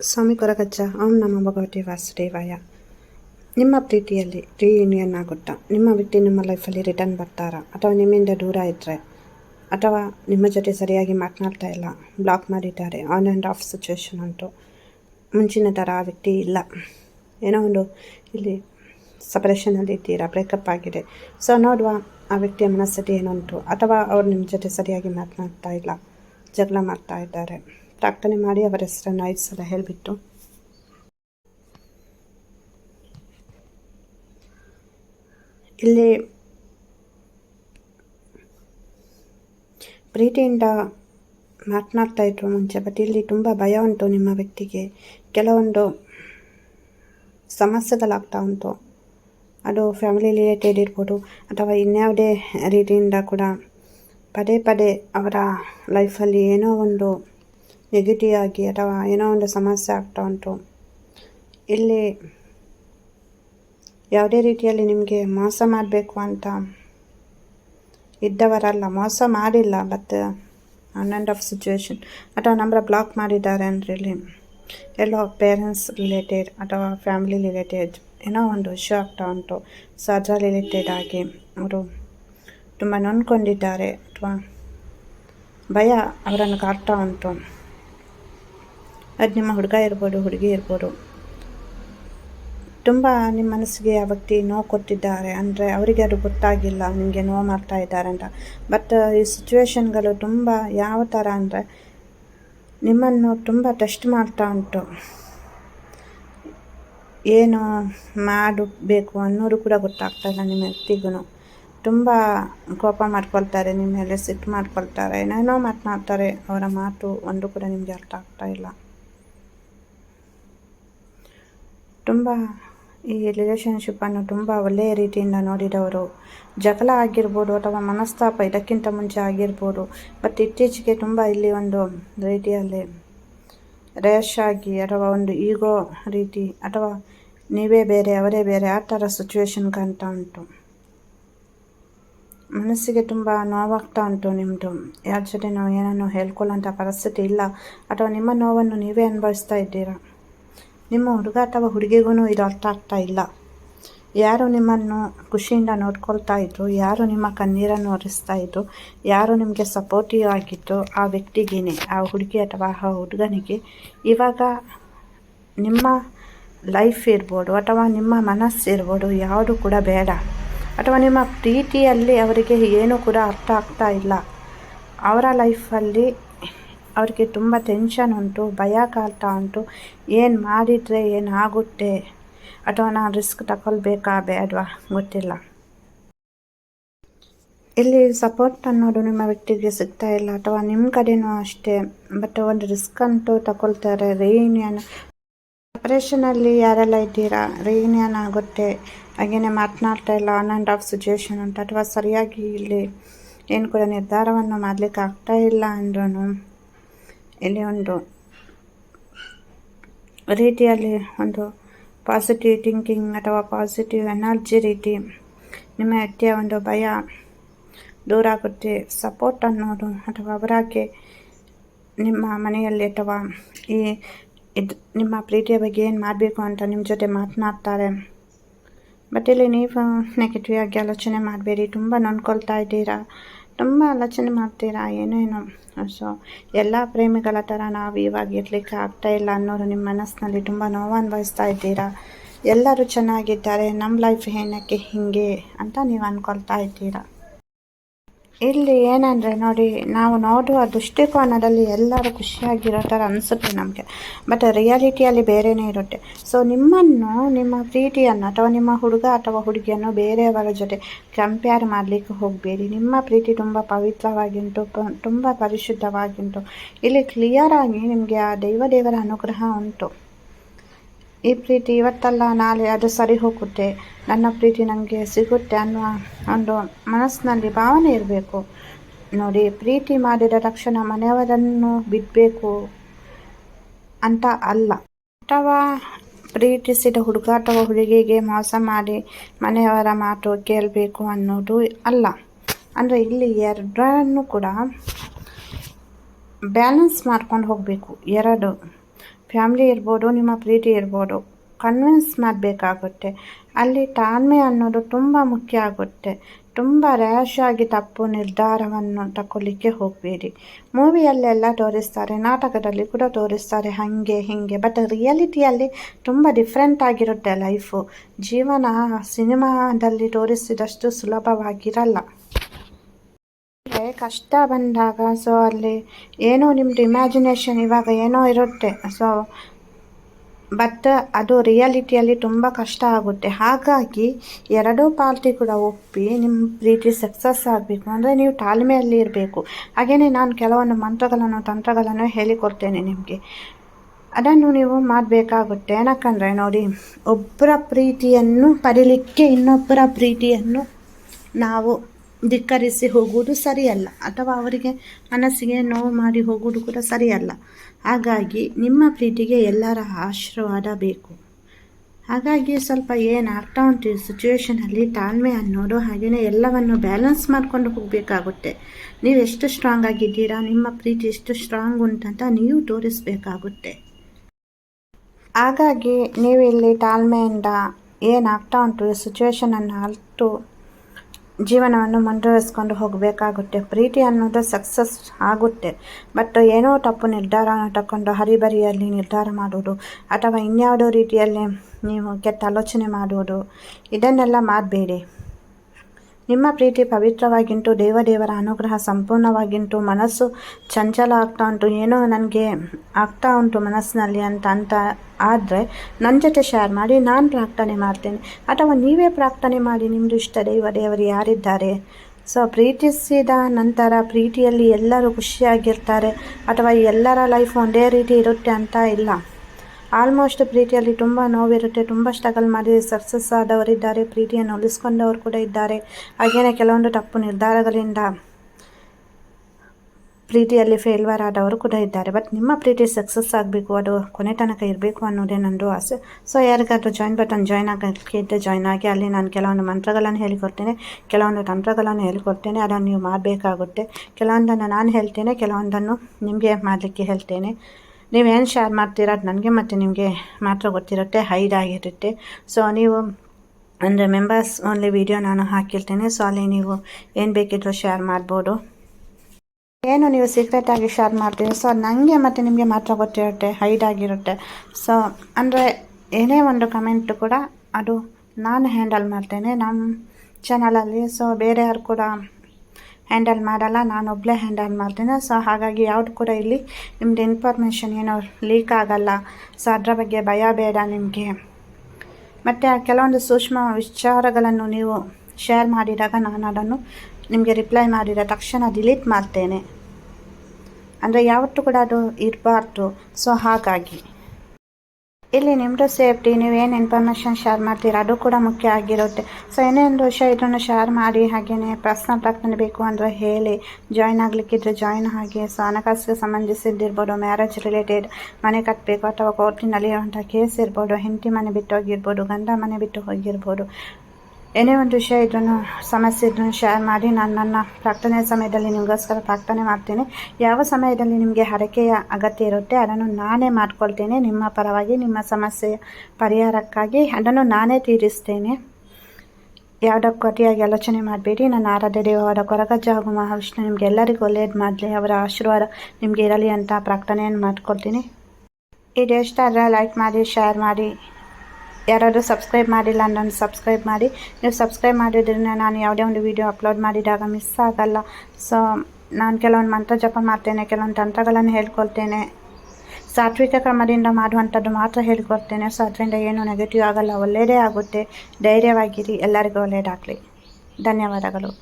ಸ್ವಾಮಿ ಕೊರಗಜ್ಜ, ಓಂ ನಮ ಭಗವತಿ ವಾಸುದೇವಾಯ. ನಿಮ್ಮ ಪ್ರೀತಿಯಲ್ಲಿ ರಿಯೂನಿಯನ್ ಆಗುತ್ತಾ? ನಿಮ್ಮ ವ್ಯಕ್ತಿ ನಿಮ್ಮ ಲೈಫಲ್ಲಿ ರಿಟರ್ನ್ ಬರ್ತಾರಾ? ಅಥವಾ ನಿಮ್ಮಿಂದ ದೂರ ಇದ್ದರೆ ಅಥವಾ ನಿಮ್ಮ ಜೊತೆ ಸರಿಯಾಗಿ ಮಾತನಾಡ್ತಾ ಇಲ್ಲ ಬ್ಲಾಕ್ ಮಾಡಿದ್ದಾರೆ ಆನ್ ಆ್ಯಂಡ್ ಆಫ್ ಸಿಚುವೇಶನ್ ಉಂಟು ಮುಂಚಿನ ಥರ ಆ ವ್ಯಕ್ತಿ ಇಲ್ಲ. ಏನೋ ಒಂದು ಇಲ್ಲಿ ಸಪರೇಷನಲ್ಲಿ ಇದ್ದೀರಾ ಬ್ರೇಕಪ್ ಆಗಿದೆ. ಸೊ ನೋಡುವ ಆ ವ್ಯಕ್ತಿಯ ಮನಸ್ಥಿತಿ ಏನುಂಟು ಅಥವಾ ಅವ್ರು ನಿಮ್ಮ ಜೊತೆ ಸರಿಯಾಗಿ ಮಾತನಾಡ್ತಾ ಇಲ್ಲ, ಜಗಳ ಮಾಡ್ತಾ ಇದ್ದಾರೆ. ಪ್ರಾರ್ಥನೆ ಮಾಡಿ ಅವರ ಹೆಸರನ್ನು ಐದು ಸಲ ಹೇಳಿಬಿಟ್ಟು. ಇಲ್ಲಿ ಪ್ರೀತಿಯಿಂದ ಮಾತನಾಡ್ತಾ ಇದ್ರು ಮುಂಚೆ ಬಟ್ ಇಲ್ಲಿ ತುಂಬ ಭಯ ಉಂಟು ನಿಮ್ಮ ವ್ಯಕ್ತಿಗೆ. ಕೆಲವೊಂದು ಸಮಸ್ಯೆಗಳಾಗ್ತಾ ಉಂಟು. ಅದು ಫ್ಯಾಮಿಲಿ ರಿಲೇಟೆಡ್ ಇರ್ಬೋದು, ಅಥವಾ ಇನ್ಯಾವುದೇ ರೀತಿಯಿಂದ ಕೂಡ ಪದೇ ಪದೇ ಅವರ ಲೈಫಲ್ಲಿ ಏನೋ ಒಂದು ನೆಗೆಟಿವ್ ಆಗಿ ಅಥವಾ ಏನೋ ಒಂದು ಸಮಸ್ಯೆ ಆಗ್ತಾ ಉಂಟು. ಇಲ್ಲಿ ಯಾವುದೇ ರೀತಿಯಲ್ಲಿ ನಿಮಗೆ ಮೋಸ ಮಾಡಬೇಕು ಅಂತ ಇದ್ದವರಲ್ಲ, ಮೋಸ ಮಾಡಿಲ್ಲ but on and off situation ಅಥವಾ ನಂಬರ್ ಬ್ಲಾಕ್ ಮಾಡಿದ್ದಾರೆ ಅಂದರೆ ಇಲ್ಲಿ ಎಲ್ಲೋ ಪೇರೆಂಟ್ಸ್ ರಿಲೇಟೆಡ್ ಅಥವಾ ಫ್ಯಾಮಿಲಿ ರಿಲೇಟೆಡ್ ಏನೋ ಒಂದು ಇಶ್ಯೂ ಆಗ್ತಾ ಉಂಟು. ಸೊ ರಿಲೇಟೆಡ್ ಆಗಿ ಅವರು ತುಂಬ ನೊಂದ್ಕೊಂಡಿದ್ದಾರೆ. ಅಥವಾ ಭಯ ಅವರನ್ನು ಕಾಡ್ತಾ ಉಂಟು. ಅದು ನಿಮ್ಮ ಹುಡುಗ ಇರ್ಬೋದು, ಹುಡುಗಿ ಇರ್ಬೋದು. ತುಂಬ ನಿಮ್ಮ ಮನಸ್ಸಿಗೆ ಆ ವ್ಯಕ್ತಿ ನೋವು ಕೊಟ್ಟಿದ್ದಾರೆ. ಅಂದರೆ ಅವರಿಗೆ ಅದು ಗೊತ್ತಾಗಿಲ್ಲ, ನಿಮಗೆ ನೋವು ಮಾಡ್ತಾ ಇದ್ದಾರೆ ಅಂತ. ಬಟ್ ಈ ಸಿಚುವೇಶನ್ಗಳು ತುಂಬ ಯಾವ ಥರ ಅಂದರೆ ನಿಮ್ಮನ್ನು ತುಂಬ ಟೆಸ್ಟ್ ಮಾಡ್ತಾ ಉಂಟು. ಏನು ಮಾಡಬೇಕು ಅನ್ನೋದು ಕೂಡ ಗೊತ್ತಾಗ್ತಾ ಇಲ್ಲ ನಿಮ್ಮ ವ್ಯಕ್ತಿಗೂ. ತುಂಬ ಕೋಪ ಮಾಡ್ಕೊಳ್ತಾರೆ, ನಿಮ್ಮ ಮೇಲೆ ಸಿಟ್ಟು ಮಾಡ್ಕೊಳ್ತಾರೆ ಏನೇನೋ ಮಾತನಾಡ್ತಾರೆ ಅವರ ಮಾತು ಒಂದು ಕೂಡ ನಿಮಗೆ ಅರ್ಥ ಆಗ್ತಾ ಇಲ್ಲ. ತುಂಬ ಈ ರಿಲೇಷನ್ಶಿಪ್ಪನ್ನು ತುಂಬ ಒಳ್ಳೆಯ ರೀತಿಯಿಂದ ನೋಡಿದವರು. ಜಗಳ ಆಗಿರ್ಬೋದು ಅಥವಾ ಮನಸ್ತಾಪ ಇದಕ್ಕಿಂತ ಮುಂಚೆ ಆಗಿರ್ಬೋದು ಬಟ್ ಇತ್ತೀಚೆಗೆ ತುಂಬ ಇಲ್ಲಿ ಒಂದು ರೀತಿಯಲ್ಲಿ ರ್ಯಾಶ್ ಆಗಿ ಅಥವಾ ಒಂದು ಈಗೋ ರೀತಿ ಅಥವಾ ನೀವೇ ಬೇರೆ, ಅವರೇ ಬೇರೆ ಆ ಥರ ಸಿಚುವೇಶನ್ ಕಾಣ್ತಾ ಉಂಟು. ಮನಸ್ಸಿಗೆ ತುಂಬ ನೋವಾಗ್ತಾ ಉಂಟು ನಿಮ್ಮದು ಯಾರ ಜೊತೆ ನಾವು ಏನನ್ನು ಹೇಳ್ಕೊಳ್ಳೋಂಥ ಪರಿಸ್ಥಿತಿ ಇಲ್ಲ. ಅಥವಾ ನಿಮ್ಮ ನೋವನ್ನು ನೀವೇ ಅನುಭವಿಸ್ತಾ ಇದ್ದೀರಾ? ನಿಮ್ಮ ಹುಡುಗ ಅಥವಾ ಹುಡುಗಿಗೂ ಇದು ಅರ್ಥ ಆಗ್ತಾ ಇಲ್ಲ. ಯಾರು ನಿಮ್ಮನ್ನು ಖುಷಿಯಿಂದ ನೋಡ್ಕೊಳ್ತಾ ಇದ್ರು, ಯಾರು ನಿಮ್ಮ ಕಣ್ಣೀರನ್ನು ಒರೆಸ್ತಾ ಇದ್ರು, ಯಾರು ನಿಮಗೆ ಸಪೋರ್ಟಿವ್ ಆಗಿತ್ತು ಆ ವ್ಯಕ್ತಿಗೇನೆ, ಆ ಹುಡುಗಿ ಅಥವಾ ಆ ಹುಡುಗನಿಗೆ ಇವಾಗ ನಿಮ್ಮ ಲೈಫ್ ಇರ್ಬೋದು ಅಥವಾ ನಿಮ್ಮ ಮನಸ್ಸು ಇರ್ಬೋದು ಯಾವುದು ಕೂಡ ಬೇಡ. ಅಥವಾ ನಿಮ್ಮ ಪ್ರೀತಿಯಲ್ಲಿ ಅವರಿಗೆ ಏನೂ ಕೂಡ ಅರ್ಥ ಆಗ್ತಾ ಇಲ್ಲ. ಅವರ ಲೈಫಲ್ಲಿ ಅವರಿಗೆ ತುಂಬ ಟೆನ್ಷನ್ ಉಂಟು, ಭಯ ಕಾಡ್ತಾ ಉಂಟು. ಏನು ಮಾಡಿದರೆ ಏನಾಗುತ್ತೆ ಅಥವಾ ನಾನು ರಿಸ್ಕ್ ತಗೊಳ್ಬೇಕಾ ಬೇಡವಾ ಗೊತ್ತಿಲ್ಲ. ಇಲ್ಲಿ ಸಪೋರ್ಟ್ ಅನ್ನೋದು ನಿಮ್ಮ ವ್ಯಕ್ತಿಗೆ ಸಿಗ್ತಾ ಇಲ್ಲ, ಅಥವಾ ನಿಮ್ಮ ಕಡೆನೂ ಅಷ್ಟೇ. ಬಟ್ ಒಂದು ರಿಸ್ಕ್ ಅಂತೂ ತಗೊಳ್ತಾರೆ ರಿಯೂನಿಯನ್ ಆಪರೇಷನಲ್ಲಿ ಯಾರೆಲ್ಲ ಇದ್ದೀರಾ? ರಿಯೂನಿಯನ್ ಆಗುತ್ತೆ. ಹಾಗೇನೆ ಮಾತನಾಡ್ತಾ ಇಲ್ಲ ಆನ್ ಆ್ಯಂಡ್ ಆಫ್ ಸಿಚುವೇಶನ್ ಉಂಟು. ಅಥವಾ ಸರಿಯಾಗಿ ಇಲ್ಲಿ ಏನು ಕೂಡ ನಿರ್ಧಾರವನ್ನು ಮಾಡಲಿಕ್ಕೆ ಆಗ್ತಾ ಇಲ್ಲ ಅಂದ್ರೂ ಇಲ್ಲಿ ಒಂದು ರೀತಿಯಲ್ಲಿ ಒಂದು ಪಾಸಿಟಿವ್ ಥಿಂಕಿಂಗ್ ಅಥವಾ ಪಾಸಿಟಿವ್ ಎನರ್ಜಿ ರೀತಿ ನಿಮ್ಮ ವ್ಯಕ್ತಿಯ ಒಂದು ಭಯ ದೂರ ಆಗುತ್ತೆ. ಸಪೋರ್ಟ್ ಅನ್ನೋದು ಅಥವಾ ಅವರಾಗೆ ನಿಮ್ಮ ಮನೆಯಲ್ಲಿ ಅಥವಾ ಈ ಇದು ನಿಮ್ಮ ಪ್ರೀತಿಯ ಬಗ್ಗೆ ಏನು ಮಾಡಬೇಕು ಅಂತ ನಿಮ್ಮ ಜೊತೆ ಮಾತನಾಡ್ತಾರೆ. ಬಟ್ ಇಲ್ಲಿ ನೀವು ನೆಗೆಟಿವ್ ಆಗಿ ಆಲೋಚನೆ ಮಾಡಬೇಡಿ. ತುಂಬ ನೊಂದ್ಕೊಳ್ತಾ ಇದ್ದೀರಾ. ತುಂಬ ಆಲೋಚನೆ ಮಾಡ್ತೀರಾ? ಏನೇನೋ ಸೊ, ಎಲ್ಲ ಪ್ರೇಮಿಗಳ ಥರ ನಾವು ಇವಾಗ ಇರಲಿಕ್ಕೆ ಆಗ್ತಾ ಇಲ್ಲ ಅನ್ನೋರು ನಿಮ್ಮ ಮನಸ್ಸಿನಲ್ಲಿ ತುಂಬ ನೋವು ಅನುಭವಿಸ್ತಾ ಇದ್ದೀರಾ? ಎಲ್ಲರೂ ಚೆನ್ನಾಗಿದ್ದಾರೆ ನಮ್ಮ ಲೈಫ್ ಏನಕ್ಕೆ ಹೀಗೆ ಅಂತ ನೀವು ಅಂದ್ಕೊಳ್ತಾ ಇದ್ದೀರಾ? ಇಲ್ಲಿ ಏನಂದರೆ ನೋಡಿ, ನಾವು ನೋಡುವ ದೃಷ್ಟಿಕೋನದಲ್ಲಿ ಎಲ್ಲರೂ ಖುಷಿಯಾಗಿರೋ ಥರ ಅನಿಸುತ್ತೆ ನಮಗೆ. ಬಟ್ ರಿಯಾಲಿಟಿಯಲ್ಲಿ ಬೇರೆಯೇ ಇರುತ್ತೆ. ಸೊ ನಿಮ್ಮನ್ನು, ನಿಮ್ಮ ಪ್ರೀತಿಯನ್ನು ಅಥವಾ ನಿಮ್ಮ ಹುಡುಗ ಅಥವಾ ಹುಡುಗಿಯನ್ನು ಬೇರೆಯವರ ಜೊತೆ ಕಂಪೇರ್ ಮಾಡಲಿಕ್ಕೆ ಹೋಗಬೇಡಿ. ನಿಮ್ಮ ಪ್ರೀತಿ ತುಂಬ ಪವಿತ್ರವಾಗಿಂಟು ತುಂಬ ಪರಿಶುದ್ಧವಾಗಿಂಟು. ಇಲ್ಲಿ ಕ್ಲಿಯರಾಗಿ ನಿಮಗೆ ಆ ದೈವ ದೇವರ ಅನುಗ್ರಹ ಉಂಟು. ಈ ಪ್ರೀತಿ ಇವತ್ತಲ್ಲ, ನಾಳೆ ಅದು ಸರಿ ಹೋಗುತ್ತೆ. ನನ್ನ ಪ್ರೀತಿ ನನಗೆ ಸಿಗುತ್ತೆ ಅನ್ನುವ ಒಂದು ಮನಸ್ಸಿನಲ್ಲಿ ಭಾವನೆ ಇರಬೇಕು. ನೋಡಿ, ಪ್ರೀತಿ ಮಾಡಿದ ತಕ್ಷಣ ಮನೆಯವರನ್ನು ಬಿಡಬೇಕು ಅಂತ ಅಲ್ಲ. ಅಥವಾ ಪ್ರೀತಿಸಿದ ಹುಡುಗ ಅಥವಾ ಹುಡುಗಿಗೆ ಮೋಸ ಮಾಡಿ ಮನೆಯವರ ಮಾತು ಕೇಳಬೇಕು ಅನ್ನೋದು ಅಲ್ಲ. ಅಂದರೆ ಇಲ್ಲಿ ಎರಡರನ್ನು ಕೂಡ ಬ್ಯಾಲೆನ್ಸ್ ಮಾಡ್ಕೊಂಡು ಹೋಗಬೇಕು. ಎರಡು. ಫ್ಯಾಮ್ಲಿ ಇರ್ಬೋದು, ನಿಮ್ಮ ಪ್ರೀತಿ ಇರ್ಬೋದು ಕನ್ವಿನ್ಸ್ ಮಾಡಬೇಕಾಗುತ್ತೆ. ಅಲ್ಲಿ ತಾಳ್ಮೆ ಅನ್ನೋದು ತುಂಬ ಮುಖ್ಯ ಆಗುತ್ತೆ. ತುಂಬ ರ್ಯಾಶ್ ಆಗಿ ತಪ್ಪು ನಿರ್ಧಾರವನ್ನು ತಗೊಳ್ಳಿಕ್ಕೆ ಹೋಗಬೇಡಿ. ಮೂವಿಯಲ್ಲೆಲ್ಲ ತೋರಿಸ್ತಾರೆ, ನಾಟಕದಲ್ಲಿ ಕೂಡ ತೋರಿಸ್ತಾರೆ, ಹಾಗೆ, ಹೀಗೆ ಬಟ್ ರಿಯಾಲಿಟಿಯಲ್ಲಿ ತುಂಬ ಡಿಫ್ರೆಂಟ್ ಆಗಿರುತ್ತೆ ಲೈಫು ಜೀವನ ಸಿನಿಮಾದಲ್ಲಿ ತೋರಿಸಿದಷ್ಟು ಸುಲಭವಾಗಿರಲ್ಲ. ಕಷ್ಟ ಬಂದಾಗ ಸೊ ಅಲ್ಲಿ ಏನೋ ನಿಮ್ಮದು ಇಮ್ಯಾಜಿನೇಷನ್ ಇವಾಗ ಏನೋ ಇರುತ್ತೆ. ಸೊ ಬಟ್ ಅದು ರಿಯಾಲಿಟಿಯಲ್ಲಿ ತುಂಬ ಕಷ್ಟ ಆಗುತ್ತೆ. ಹಾಗಾಗಿ ಎರಡೂ ಪಾರ್ಟಿ ಕೂಡ ಒಪ್ಪಿ ನಿಮ್ಮ ಪ್ರೀತಿ ಸಕ್ಸಸ್ ಆಗಬೇಕು. ಅಂದರೆ ನೀವು ತಾಳ್ಮೆಯಲ್ಲಿ ಇರಬೇಕು. ಹಾಗೆಯೇ ನಾನು ಕೆಲವೊಂದು ಮಂತ್ರಗಳನ್ನು, ತಂತ್ರಗಳನ್ನು ಹೇಳಿಕೊಡ್ತೇನೆ ನಿಮಗೆ. ಅದನ್ನು ನೀವು ಮಾಡಬೇಕಾಗುತ್ತೆ. ಏನಕ್ಕಂದರೆ ನೋಡಿ, ಒಬ್ಬರ ಪ್ರೀತಿಯನ್ನು ಪಡೀಲಿಕ್ಕೆ ಇನ್ನೊಬ್ಬರ ಪ್ರೀತಿಯನ್ನು ನಾವು ಧಿಕ್ಕರಿಸಿ ಹೋಗುವುದು ಸರಿಯಲ್ಲ ಅಥವಾ ಅವರಿಗೆ ಮನಸ್ಸಿಗೆ ನೋವು ಮಾಡಿ ಹೋಗುವುದು ಕೂಡ ಸರಿಯಲ್ಲ. ಹಾಗಾಗಿ ನಿಮ್ಮ ಪ್ರೀತಿಗೆ ಎಲ್ಲರ ಆಶೀರ್ವಾದ ಬೇಕು. ಹಾಗಾಗಿ ಸ್ವಲ್ಪ ಏನು ಆಗ್ತಾ ಉಂಟು ಈ ಸಿಚುವೇಷನಲ್ಲಿ ತಾಳ್ಮೆ ಅನ್ನೋದು ಹಾಗೆಯೇ ಎಲ್ಲವನ್ನು ಬ್ಯಾಲೆನ್ಸ್ ಮಾಡಿಕೊಂಡು ಹೋಗಬೇಕಾಗುತ್ತೆ. ನೀವು ಎಷ್ಟು ಸ್ಟ್ರಾಂಗ್ ಆಗಿದ್ದೀರಾ, ನಿಮ್ಮ ಪ್ರೀತಿ ಎಷ್ಟು ಸ್ಟ್ರಾಂಗ್ ಉಂಟಂತ ನೀವು ತೋರಿಸಬೇಕಾಗುತ್ತೆ. ಹಾಗಾಗಿ ನೀವು ಇಲ್ಲಿ ತಾಳ್ಮೆಯಿಂದ ಏನಾಗ್ತಾ ಉಂಟು ಈ ಸಿಚುವೇಷನನ್ನು ಅಲ್ಟು ಜೀವನವನ್ನು ಮುಂದುವರಿಸ್ಕೊಂಡು ಹೋಗಬೇಕಾಗುತ್ತೆ. ಪ್ರೀತಿ ಅನ್ನೋದು ಸಕ್ಸಸ್ ಆಗುತ್ತೆ. ಬಟ್ ಏನೋ ತಪ್ಪು ನಿರ್ಧಾರ ತಗೊಂಡು ಹರಿಬರಿಯಲ್ಲಿ ನಿರ್ಧಾರ ಮಾಡುವುದು, ಅಥವಾ ಇನ್ಯಾವುದೋ ರೀತಿಯಲ್ಲಿ ನೀವು ಕೆಟ್ಟ ಆಲೋಚನೆ ಮಾಡುವುದು, ಇದನ್ನೆಲ್ಲ ಮಾಡಬೇಡಿ. ನಿಮ್ಮ ಪ್ರೀತಿ ಪವಿತ್ರವಾಗಿಂಟು, ದೇವದೇವರ ಅನುಗ್ರಹ ಸಂಪೂರ್ಣವಾಗಿಂಟು, ಮನಸ್ಸು ಚಂಚಲ ಆಗ್ತಾ ಉಂಟು, ಏನೋ ನನಗೆ ಆಗ್ತಾ ಉಂಟು ಮನಸ್ಸಿನಲ್ಲಿ ಅಂತ ಅಂತ ಆದರೆ ನನ್ನ ಜೊತೆ ಶೇರ್ ಮಾಡಿ, ನಾನು ಪ್ರಾರ್ಥನೆ ಮಾಡ್ತೇನೆ. ಅಥವಾ ನೀವೇ ಪ್ರಾರ್ಥನೆ ಮಾಡಿ ನಿಮ್ಮದು ಇಷ್ಟ ದೈವ, ದೇವರು ಯಾರಿದ್ದಾರೆ? ಸೊ ಪ್ರೀತಿಸಿದ ನಂತರ ಪ್ರೀತಿಯಲ್ಲಿ ಎಲ್ಲರೂ ಖುಷಿಯಾಗಿರ್ತಾರೆ. ಅಥವಾ ಎಲ್ಲರ ಲೈಫ್ ಒಂದೇ ರೀತಿ ಇರುತ್ತೆ ಅಂತ ಇಲ್ಲ. ಆಲ್ಮೋಸ್ಟ್ ಪ್ರೀತಿಯಲ್ಲಿ ತುಂಬ ನೋವಿರುತ್ತೆ, ತುಂಬ ಸ್ಟ್ರಗಲ್ ಮಾಡಿ ಸಕ್ಸಸ್ ಆದವರಿದ್ದಾರೆ, ಪ್ರೀತಿಯನ್ನು ಉಳಿಸ್ಕೊಂಡವರು ಕೂಡ ಇದ್ದಾರೆ. ಹಾಗೆಯೇ ಕೆಲವೊಂದು ತಪ್ಪು ನಿರ್ಧಾರಗಳಿಂದ. ಪ್ರೀತಿಯಲ್ಲಿ ಫೇಲ್ವರ್ ಆದವರು ಕೂಡ ಇದ್ದಾರೆ. ಬಟ್ ನಿಮ್ಮ ಪ್ರೀತಿ ಸಕ್ಸಸ್ ಆಗಬೇಕು, ಅದು ಕೊನೆ ತನಕ ಇರಬೇಕು ಅನ್ನೋದೇ ನನ್ನದು ಆಸೆ. ಸೊ ಯಾರಿಗಾದರೂ ಜಾಯಿನ್ ಬಟನ್ ಜಾಯ್ನ್ ಆಗೋಕ್ಕೆ ಇದ್ದರೆ ಜಾಯ್ನ್ ಆಗಿ ಅಲ್ಲಿ ನಾನು ಕೆಲವೊಂದು ಮಂತ್ರಗಳನ್ನು ಹೇಳಿಕೊಡ್ತೇನೆ, ಕೆಲವೊಂದು ತಂತ್ರಗಳನ್ನು ಹೇಳಿಕೊಡ್ತೇನೆ, ಅದನ್ನು ನೀವು ಮಾಡಬೇಕಾಗುತ್ತೆ. ಕೆಲವೊಂದನ್ನು ನಾನು ಹೇಳ್ತೇನೆ, ಕೆಲವೊಂದನ್ನು ನಿಮಗೆ ಮಾಡಲಿಕ್ಕೆ ಹೇಳ್ತೇನೆ. ನೀವೇನು ಶೇರ್ ಮಾಡ್ತೀರ, ಅದು ನನಗೆ ಮತ್ತು ನಿಮಗೆ ಮಾತ್ರ ಗೊತ್ತಿರುತ್ತೆ ಹೈಡ್ ಆಗಿರುತ್ತೆ. ಸೊ ನೀವು ಅಂದರೆ ಮೆಂಬರ್ಸ್ ಓನ್ಲಿ ವಿಡಿಯೋ ನಾನು ಹಾಕಿರ್ತೇನೆ. ಸೊ ಅಲ್ಲಿ ನೀವು ಏನು ಬೇಕಿದ್ರು ಶೇರ್ ಮಾಡ್ಬೋದು. ಏನು ನೀವು ಸೀಕ್ರೆಟ್ ಆಗಿ ಶೇರ್ ಮಾಡ್ತೀರಿ? ಸೊ ನನಗೆ ಮತ್ತು ನಿಮಗೆ ಮಾತ್ರ ಗೊತ್ತಿರುತ್ತೆ ಹೈಡ್ ಆಗಿರುತ್ತೆ. ಸೊ ಅಂದರೆ ಏನೇ ಒಂದು ಕಮೆಂಟು ಕೂಡ ಅದು ನಾನು ಹ್ಯಾಂಡಲ್ ಮಾಡ್ತೇನೆ ನಮ್ಮ ಚಾನಲಲ್ಲಿ ಸೊ ಬೇರೆ ಯಾರು ಕೂಡ ಹ್ಯಾಂಡಲ್ ಮಾಡಲ್ಲ, ನಾನು ಒಬ್ಬಳೇ ಹ್ಯಾಂಡಲ್ ಮಾಡ್ತೀನಿ. ಸೊ ಹಾಗಾಗಿ ಯಾವುದು ಕೂಡ ಇಲ್ಲಿ ನಿಮ್ಮದು ಇನ್ಫಾರ್ಮೇಷನ್ ಏನೋ ಲೀಕ್ ಆಗಲ್ಲ. ಸೊ ಅದರ ಬಗ್ಗೆ ಭಯ ಬೇಡ ನಿಮಗೆ. ಮತ್ತು ಕೆಲವೊಂದು ಸೂಕ್ಷ್ಮ ವಿಚಾರಗಳನ್ನು ನೀವು ಶೇರ್ ಮಾಡಿದಾಗ ನಾನು ಅದನ್ನು ನಿಮಗೆ ರಿಪ್ಲೈ ಮಾಡಿದ ತಕ್ಷಣ ಡಿಲೀಟ್ ಮಾಡ್ತೇನೆ. ಅಂದರೆ ಯಾವತ್ತೂ ಕೂಡ ಅದು ಇರಬಾರ್ದು. ಸೊ ಹಾಗಾಗಿ. ಇಲ್ಲಿ ನಿಮ್ಮದು ಸೇಫ್ಟಿ ಏನು ಇನ್ಫಾರ್ಮೇಷನ್ ಶೇರ್ ಮಾಡ್ತೀರಾ? ಅದು ಕೂಡ ಮುಖ್ಯ ಆಗಿರುತ್ತೆ. ಸೊ ಏನೇ ಒಂದು ವಿಷಯ ಇದನ್ನು ಶೇರ್ ಮಾಡಿ ಹಾಗೆಯೇ ಪರ್ಸ್ನಲ್ ಪ್ರಾರ್ಥನೆ ಬೇಕು ಅಂದರೆ ಹೇಳಿ. ಜಾಯ್ನ್ ಆಗಲಿಕ್ಕಿದ್ರೆ ಜಾಯ್ನ್ ಆಗಿ ಸೊ ಹಣಕಾಸಿಗೆ ಸಂಬಂಧಿಸಿದ್ದಿರ್ಬೋದು ಮ್ಯಾರೇಜ್ ರಿಲೇಟೆಡ್ ಮನೆ ಕಟ್ಟಬೇಕು ಅಥವಾ ಕೋರ್ಟಿನಲ್ಲಿ ಇರುವಂಥ ಕೇಸ್ ಇರ್ಬೋದು, ಹೆಂಡತಿ ಮನೆ ಬಿಟ್ಟು ಹೋಗಿರ್ಬೋದು, ಗಂಡ ಮನೆ ಬಿಟ್ಟು ಹೋಗಿರ್ಬೋದು ಏನೇ ಒಂದು ವಿಷಯ ಇದನ್ನು ಸಮಸ್ಯೆ ಇದನ್ನು ಶೇರ್ ಮಾಡಿ, ನಾನು ನನ್ನ ಪ್ರಾರ್ಥನೆ ಸಮಯದಲ್ಲಿ ನಿಮಗೋಸ್ಕರ ಪ್ರಾರ್ಥನೆ ಮಾಡ್ತೇನೆ. ಯಾವ ಸಮಯದಲ್ಲಿ ನಿಮಗೆ ಹರಕೆಯ ಅಗತ್ಯ ಇರುತ್ತೆ, ಅದನ್ನು ನಾನೇ ಮಾಡ್ಕೊಳ್ತೇನೆ. ನಿಮ್ಮ ಪರವಾಗಿ, ನಿಮ್ಮ ಸಮಸ್ಯೆಯ ಪರಿಹಾರಕ್ಕಾಗಿ ಅದನ್ನು ನಾನೇ ತೀರಿಸ್ತೇನೆ. ಯಾವುದಕ್ಕೂ ಅತಿಯಾಗಿ ಆಲೋಚನೆ ಮಾಡಬೇಡಿ. ನನ್ನ ಆರಾಧ್ಯ ದೇವರ ಕೊರಗಜ್ಜ ಹಾಗೂ ಮಹಾವಿಷ್ಣು ನಿಮಗೆ ಎಲ್ಲರಿಗೂ ಒಳ್ಳೆಯದು ಮಾಡಲಿ. ಅವರ ಆಶೀರ್ವಾದ ನಿಮಗೆ ಇರಲಿ ಅಂತ ಪ್ರಾರ್ಥನೆಯನ್ನು ಮಾಡ್ಕೊಳ್ತೀನಿ. ಈ ಇಷ್ಟ ಆದರೆ ಲೈಕ್ ಮಾಡಿ ಶೇರ್ ಮಾಡಿ. ಯಾರಾದರೂ ಸಬ್ಸ್ಕ್ರೈಬ್ ಮಾಡಿಲ್ಲ ನಾನು ಸಬ್ಸ್ಕ್ರೈಬ್ ಮಾಡಿ. ನೀವು ಸಬ್ಸ್ಕ್ರೈಬ್ ಮಾಡಿದ್ರಿಂದ ನಾನು ಯಾವುದೇ ಒಂದು ವೀಡಿಯೋ ಅಪ್ಲೋಡ್ ಮಾಡಿದಾಗ ಮಿಸ್ ಆಗಲ್ಲ. ಸೊ ನಾನು ಕೆಲವೊಂದು ಮಂತ್ರ ಜಪ ಮಾಡ್ತೇನೆ, ಕೆಲವೊಂದು ತಂತ್ರಗಳನ್ನು ಹೇಳ್ಕೊಳ್ತೇನೆ. ಸಾತ್ವಿಕ ಕ್ರಮದಿಂದ ಮಾಡುವಂಥದ್ದು ಮಾತ್ರ ಹೇಳ್ಕೊಡ್ತೇನೆ ಸೊ ಅದರಿಂದ ಏನು ನೆಗೆಟಿವ್ ಆಗಲ್ಲ, ಒಳ್ಳೆಯದೇ ಆಗುತ್ತೆ. ಧೈರ್ಯವಾಗಿರಿ. ಎಲ್ಲರಿಗೂ ಒಳ್ಳೆಯದಾಗಲಿ. ಧನ್ಯವಾದಗಳು.